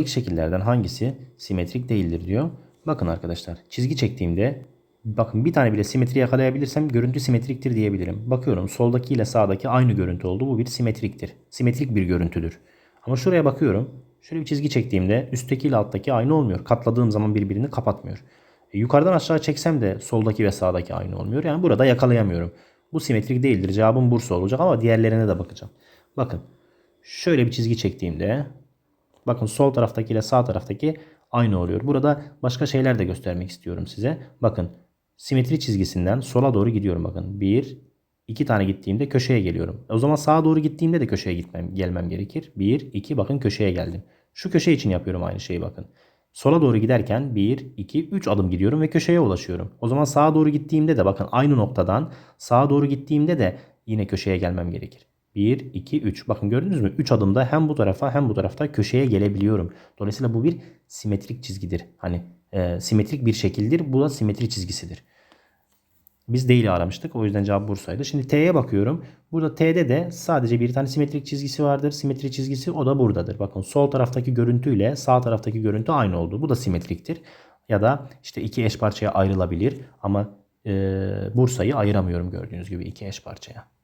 İlk şekillerden hangisi simetrik değildir diyor. Bakın arkadaşlar çizgi çektiğimde bakın bir tane bile simetri yakalayabilirsem görüntü simetriktir diyebilirim. Bakıyorum soldaki ile sağdaki aynı görüntü oldu. Bu bir simetriktir. Simetrik bir görüntüdür. Ama şuraya bakıyorum. Şöyle bir çizgi çektiğimde üstteki ile alttaki aynı olmuyor. Katladığım zaman birbirini kapatmıyor. E, yukarıdan aşağı çeksem de soldaki ve sağdaki aynı olmuyor. Yani burada yakalayamıyorum. Bu simetrik değildir. Cevabım Bursa olacak ama diğerlerine de bakacağım. Bakın şöyle bir çizgi çektiğimde Bakın sol taraftaki ile sağ taraftaki aynı oluyor. Burada başka şeyler de göstermek istiyorum size. Bakın simetri çizgisinden sola doğru gidiyorum bakın. Bir, iki tane gittiğimde köşeye geliyorum. O zaman sağa doğru gittiğimde de köşeye gitmem, gelmem gerekir. Bir, iki bakın köşeye geldim. Şu köşe için yapıyorum aynı şeyi bakın. Sola doğru giderken 1, 2, 3 adım gidiyorum ve köşeye ulaşıyorum. O zaman sağa doğru gittiğimde de bakın aynı noktadan sağa doğru gittiğimde de yine köşeye gelmem gerekir. 1, 2, 3. Bakın gördünüz mü? 3 adımda hem bu tarafa hem bu tarafta köşeye gelebiliyorum. Dolayısıyla bu bir simetrik çizgidir. Hani e, simetrik bir şekildir. Bu da simetri çizgisidir. Biz değil aramıştık. O yüzden cevap Bursa'ydı. Şimdi T'ye bakıyorum. Burada T'de de sadece bir tane simetrik çizgisi vardır. Simetri çizgisi o da buradadır. Bakın sol taraftaki görüntüyle sağ taraftaki görüntü aynı oldu. Bu da simetriktir. Ya da işte iki eş parçaya ayrılabilir. Ama e, Bursa'yı ayıramıyorum gördüğünüz gibi iki eş parçaya.